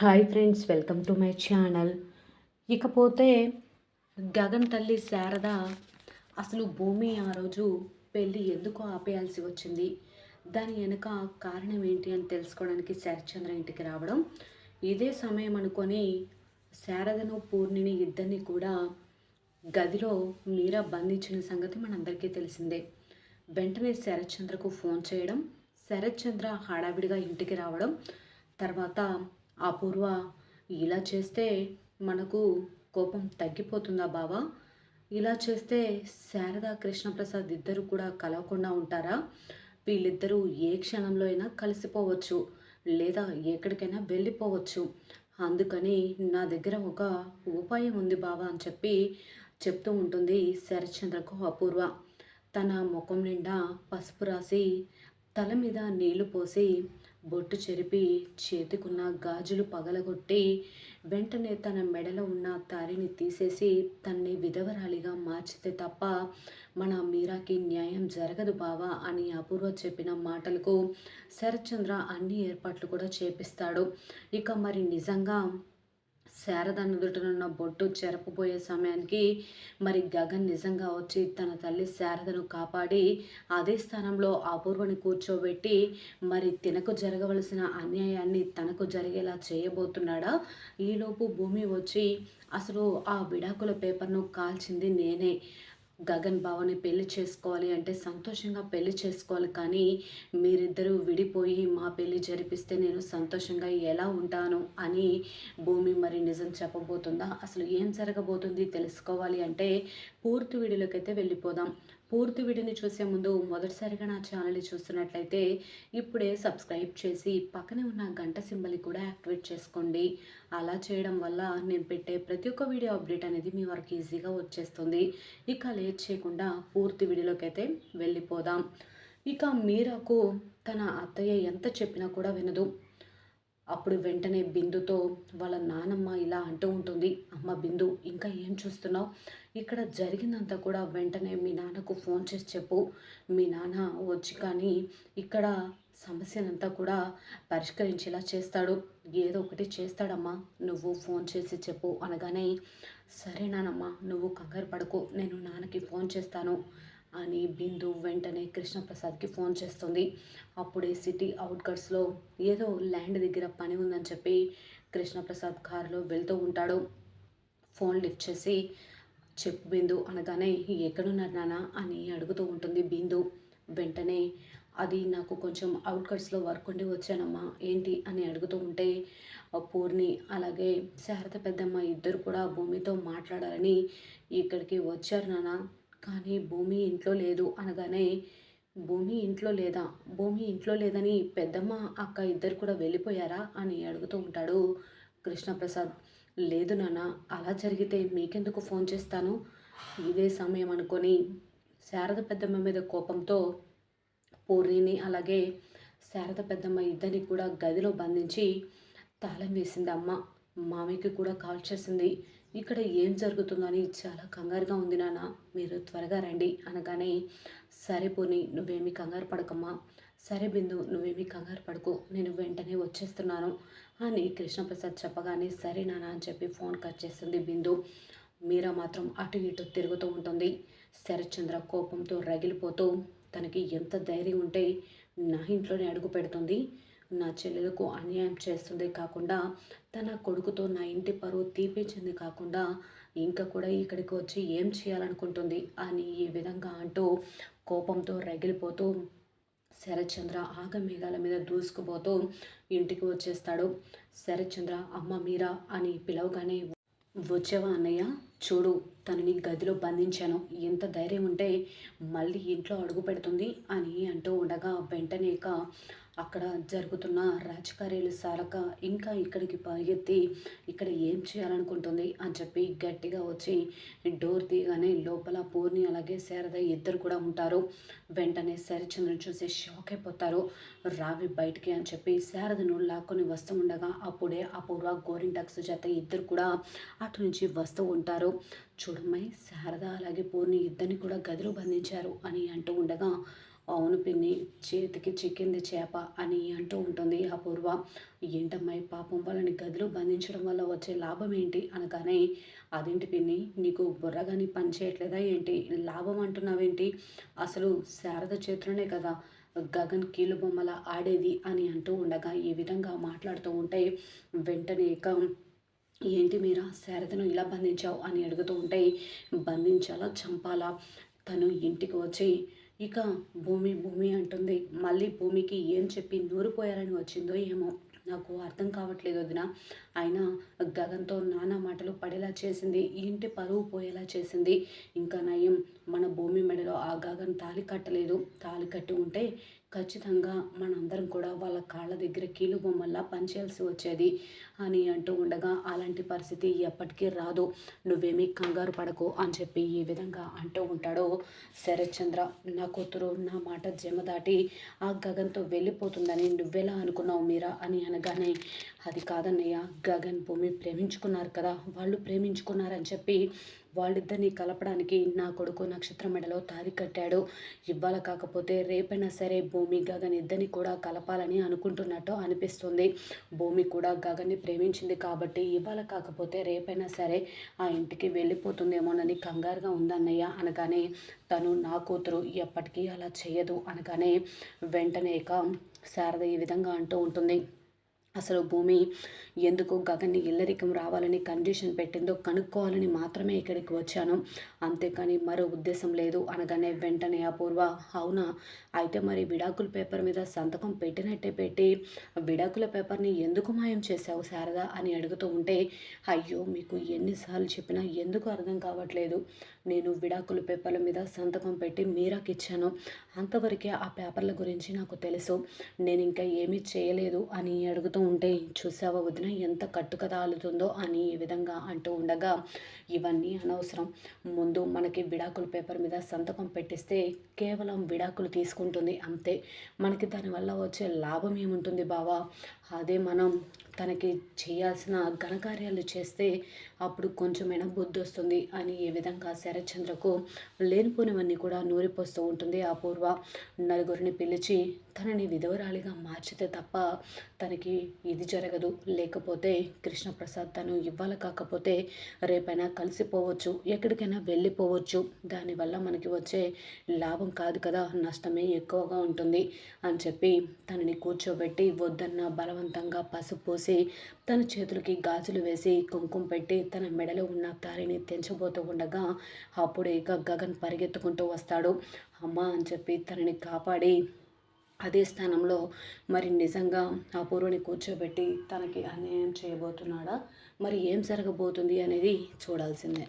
Hi friends welcome to my channel. ఇకపోతే గగన్ తల్లి శారద అసలు భూమి ఆ రోజు పెళ్ళి ఎందుకు ఆపేయాల్సి వచ్చింది? దాని వెనుక కారణం ఏంటి అని తెలుసుకోవడానికి శరత్చంద్ర ఇంటికి రావడం. ఇదే సమయం అనుకొని శారదను పూర్ణిని ఇద్దరిని కూడా గదిలో మీరా బంధించిన సంగతి మనందరికీ తెలిసిందే. వెంటనే శరత్చంద్రకు ఫోన్ చేయడం శరత్చంద్ర హడావిడిగా ఇంటికి రావడం తర్వాత అపూర్వ ఇలా చేస్తే మనకు కోపం తగ్గిపోతుందా బావా? ఇలా చేస్తే శారద కృష్ణప్రసాద్ ఇద్దరు కూడా కలవకుండా ఉంటారా? వీళ్ళిద్దరూ ఏ క్షణంలో అయినా కలిసిపోవచ్చు లేదా ఎక్కడికైనా వెళ్ళిపోవచ్చు. అందుకని నా దగ్గర ఒక ఉపాయం ఉంది బావా అని చెప్పి చెప్తూ ఉంటుంది శరత్చంద్రకు అపూర్వ. తన ముఖం నిండా పసుపు రాసి తల మీద నీళ్ళు పోసి బొట్టు చెరిపి చేతికున్న గాజులు పగలగొట్టి వెంటనే తన మెడలో ఉన్న తారిని తీసేసి తన్ని విధవరాలిగా మార్చితే తప్ప మన మీరాకి న్యాయం జరగదు బావా అని అపూర్వ చెప్పిన మాటలకు శరత్చంద్ర అన్ని ఏర్పాట్లు కూడా చేపిస్తాడు. ఇక మరి నిజంగా శారద నుదుటనున్న బొట్టు చెరపబోయే సమయానికి మరి గగన్ నిజంగా వచ్చి తన తల్లి శారదను కాపాడి అదే స్థానంలో అపూర్వని కూర్చోబెట్టి మరి తినకు జరగవలసిన అన్యాయాన్ని తనకు జరిగేలా చేయబోతున్నాడా? ఈలోపు భూమి వచ్చి అసలు ఆ విడాకుల పేపర్ను కాల్చింది నేనే. గగన్ బావని పెళ్ళి చేసుకోవాలి అంటే సంతోషంగా పెళ్ళి చేసుకోవాలి కానీ మీరిద్దరూ విడిపోయి మా పెళ్ళి జరిపిస్తే నేను సంతోషంగా ఎలా ఉంటాను అని భూమి మరి నిజం చెప్పబోతుందా? అసలు ఏం జరగబోతుంది తెలుసుకోవాలి అంటే పూర్తి వీడియోలోకి అయితే వెళ్ళిపోదాం. పూర్తి వీడియోని చూసే ముందు మొదటిసారిగా నా ఛానల్ని చూస్తున్నట్లయితే ఇప్పుడే సబ్స్క్రైబ్ చేసి పక్కనే ఉన్న గంట సింబల్ని కూడా యాక్టివేట్ చేసుకోండి. అలా చేయడం వల్ల నేను పెట్టే ప్రతి ఒక్క వీడియో అప్డేట్ అనేది మీ వరకు ఈజీగా వచ్చేస్తుంది. ఇక లేట్ చేయకుండా పూర్తి వీడియోలోకి అయితే వెళ్ళిపోదాం. ఇక మీరాకు తన అత్తయ్య ఎంత చెప్పినా కూడా వినదు. అప్పుడు వెంటనే బిందుతో వాళ్ళ నానమ్మ ఇలా అంటూ ఉంటుంది అమ్మ బిందు ఇంకా ఏం చూస్తున్నావు? ఇక్కడ జరిగిందంతా కూడా వెంటనే మీ నాన్నకు ఫోన్ చేసి చెప్పు. మీ నాన్న వచ్చి కానీ ఇక్కడ సమస్యనంతా కూడా పరిష్కరించేలా చేస్తాడు. ఏదో ఒకటి చేస్తాడమ్మా నువ్వు ఫోన్ చేసి చెప్పు అనగానే సరే నానమ్మా నువ్వు కంగారు పడుకో నేను నాన్నకి ఫోన్ చేస్తాను. అని బిందు వెంటనే కృష్ణప్రసాద్కి ఫోన్ చేస్తుంది. అప్పుడే సిటీ అవుట్కట్స్లో ఏదో ల్యాండ్ దగ్గర పని ఉందని చెప్పి కృష్ణప్రసాద్ కారులో వెళ్తూ ఉంటాడు. ఫోన్ లిఫ్ట్ చేసి చెప్పు బిందు అనగానే ఎక్కడున్నారు నాన్న? అని అడుగుతూ ఉంటుంది బిందు. వెంటనే అది నాకు కొంచెం అవుట్కట్స్లో వర్క్ ఉండి వచ్చానమ్మా ఏంటి? అని అడుగుతూ ఉంటే పూర్ణి అలాగే శారద పెద్దమ్మ ఇద్దరు కూడా భూమితో మాట్లాడాలని ఇక్కడికి వచ్చారు నాన్న. కానీ భూమి ఇంట్లో లేదు అనగానే భూమి ఇంట్లో లేదా? భూమి ఇంట్లో లేదని పెద్దమ్మ అక్క ఇద్దరు కూడా వెళ్ళిపోయారా అని అడుగుతూ ఉంటాడు కృష్ణప్రసాద్. లేదు నాన్న అలా జరిగితే మీకెందుకు ఫోన్ చేస్తాను? ఇదే సమయం అనుకొని శారద పెద్దమ్మ మీద కోపంతో పూర్ణిని అలాగే శారద పెద్దమ్మ ఇద్దరిని కూడా గదిలో బంధించి తాళం వేసింది అమ్మ. మామయ్యకి కూడా కాల్ చేసింది. ఇక్కడ ఏం జరుగుతుందని చాలా కంగారుగా ఉంది నాన్న. మీరు త్వరగా రండి అనగానే సరే పోని నువ్వేమి కంగారు పడకమ్మా. సరే బిందు నువ్వేమి కంగారు పడుకో. నేను వెంటనే వచ్చేస్తున్నాను అని కృష్ణప్రసాద్ చెప్పగానే సరే నాన్న అని చెప్పి ఫోన్ కట్ చేస్తుంది బిందు. మీరా మాత్రం అటు ఇటు తిరుగుతూ ఉంటుంది. శరత్చంద్ర కోపంతో రగిలిపోతూ తనకి ఎంత ధైర్యం ఉంటే నా ఇంట్లోనే అడుగు పెడుతుంది. నా చెల్లెలకు అన్యాయం చేస్తుంది కాకుండా తన కొడుకుతో నా ఇంటి పరువు తీపించింది కాకుండా ఇంకా కూడా ఇక్కడికి వచ్చి ఏం చేయాలనుకుంటుంది అని ఈ విధంగా అంటూ కోపంతో రగిలిపోతూ శరత్చంద్ర ఆగమేఘాల మీద దూసుకుపోతూ ఇంటికి వచ్చేస్తాడు. శరత్చంద్ర అమ్మ మీరా అని పిలవగానే వచ్చావా అన్నయ్య? చూడు తనని గదిలో బంధించాను. ఎంత ధైర్యం ఉంటే మళ్ళీ ఇంట్లో అడుగు పెడుతుంది అని అంటూ ఉండగా వెంటనే అక్కడ జరుగుతున్న రాజకార్యాలు సారక ఇంకా ఇక్కడికి పరిగెత్తి ఇక్కడ ఏం చేయాలనుకుంటుంది అని చెప్పి గట్టిగా వచ్చి డోర్ తీయగానే లోపల పూర్ణి అలాగే శారద ఇద్దరు కూడా ఉంటారు. వెంటనే శరచంద్రుని చూసి షాక్ అయిపోతారు. రావి బయటికి అని చెప్పి శారదను లాక్కొని వస్తూ ఉండగా అప్పుడే అపూర్వ గోరింటక్స్ చేత ఇద్దరు కూడా అటు నుంచి వస్తూ ఉంటారు. చూడమ్మాయి శారద అలాగే పూర్ణి ఇద్దరిని కూడా గదిలో బంధించారు అని అంటూ ఉండగా అవును పిన్ని చేతికి చిక్కింది చేప అని అంటూ ఉంటుంది. అపూర్వ ఏంటమ్మాయి పాపం వాళ్ళని గదిలో బంధించడం వల్ల వచ్చే లాభం ఏంటి? అనగానే అదేంటి పిన్ని నీకు బుర్రగాని పని చేయట్లేదా ఏంటి? లాభం అంటున్నావేంటి? అసలు శారద చేతిలోనే కదా గగన్ కీలు బొమ్మల ఆడేది? అని అంటూ ఉండగా ఈ విధంగా మాట్లాడుతూ ఉంటే వెంటనే ఇక ఏంటి మీరా శారదను ఇలా బంధించావు? అని అడుగుతూ ఉంటే బంధించాలా చంపాలా? తను ఇంటికి వచ్చి ఇక భూమి భూమి అంటుంది. మళ్ళీ భూమికి ఏం చెప్పి నూరిపోయారని వచ్చిందో ఏమో నాకు అర్థం కావట్లేదు వదిన. అయినా గగన్తో నానా మాటలు పడేలా చేసింది ఇంటి పరువు పోయేలా చేసింది. ఇంకా నయం మన భూమి మెడలో ఆ గగన్ తాలి కట్టలేదు. తాలి కట్టి ఉంటే ఖచ్చితంగా మనందరం కూడా వాళ్ళ కాళ్ళ దగ్గర కీలు బొమ్మల్లా పనిచేయాల్సి వచ్చేది అని అంటూ ఉండగా అలాంటి పరిస్థితి ఎప్పటికీ రాదు. నువ్వేమీ కంగారు పడకు అని చెప్పి ఈ విధంగా అంటూ ఉంటాడో శరత్చంద్ర నా కూతురు నా మాట జమ దాటి ఆ గగన్తో వెళ్ళిపోతుందని నువ్వెలా అనుకున్నావు మీరా అని అనగానే అది కాదన్నయ్య. గగన్ భూమి ప్రేమించుకున్నారు కదా. వాళ్ళు ప్రేమించుకున్నారని చెప్పి వాళ్ళిద్దరిని కలపడానికి నా కొడుకు నక్షత్ర మెడలో తాది కట్టాడు. ఇవ్వాల కాకపోతే రేపైనా సరే భూమి గగన్ ఇద్దరిని కూడా కలపాలని అనుకుంటున్నట్టు అనిపిస్తుంది. భూమి కూడా గగన్ని ప్రేమించింది కాబట్టి ఇవాళ కాకపోతే రేపైనా సరే ఆ ఇంటికి వెళ్ళిపోతుందేమోనని కంగారుగా ఉందన్నయ్య అనగానే తను నా కూతురు ఎప్పటికీ అలా చేయదు అనగానే వెంటనే ఇక శారద ఈ విధంగా అంటూ ఉంటుంది. అసలు భూమి ఎందుకు గగన్ని ఇల్లరికం రావాలని కండిషన్ పెట్టిందో కనుక్కోవాలని మాత్రమే ఇక్కడికి వచ్చాను. అంతేకాని మరో ఉద్దేశం లేదు అనగానే వెంటనే అపూర్వ అవునా? అయితే మరి విడాకుల పేపర్ మీద సంతకం పెట్టినట్టే పెట్టి విడాకుల పేపర్ని ఎందుకు మాయం చేశావు శారదా అని అడుగుతూ ఉంటే అయ్యో మీకు ఎన్నిసార్లు చెప్పినా ఎందుకు అర్థం కావట్లేదు? నేను విడాకుల పేపర్ల మీద సంతకం పెట్టి మీరాకి ఇచ్చాను అంతవరకే ఆ పేపర్ల గురించి నాకు తెలుసు. నేను ఇంకా ఏమీ చేయలేదు అని అడుగుతూ ఉంటే చూసావా వదిన ఎంత కట్టుకదాలుతుందో అని ఈ విధంగా అంటూ ఉండగా ఇవన్నీ అనవసరం. ముందు మనకి విడాకుల పేపర్ మీద సంతకం పెట్టిస్తే కేవలం విడాకులు తీసుకుంటుంది అంతే. మనకి దానివల్ల వచ్చే లాభం ఏముంటుంది బావా? అదే మనం తనకి చేయాల్సిన ఘనకార్యాలు చేస్తే అప్పుడు కొంచెమైనా బుద్ధి వస్తుంది అని ఈ విధంగా శరత్చంద్రకు లేనిపోనివన్నీ కూడా నూరిపోస్తూ ఉంటుంది అపూర్వ నలుగురిని పిలిచి తనని విధవరాలిగా మార్చితే తప్ప తనకి ఇది జరగదు. లేకపోతే కృష్ణప్రసాద్ తను ఇవ్వాలి కాకపోతే రేపైనా కలిసిపోవచ్చు. ఎక్కడికైనా వెళ్ళిపోవచ్చు. దానివల్ల మనకి వచ్చే లాభం కాదు కదా. నష్టమే ఎక్కువగా ఉంటుంది అని చెప్పి తనని కూర్చోబెట్టి వద్దన్న బలవంతంగా పసుపు పోసి తన చేతులకి గాజులు వేసి కుంకుమ పెట్టి తన మెడలో ఉన్న తారిని తెంచబోతూ ఉండగా అప్పుడే ఇక గగన్ పరిగెత్తుకుంటూ వస్తాడు. అమ్మ అని చెప్పి తనని కాపాడి అదే స్థానంలో మరి నిజంగా అపూర్వని కూర్చోబెట్టి తనకి అన్యాయం చేయబోతున్నాడా? మరి ఏం జరగబోతుంది అనేది చూడాల్సిందే.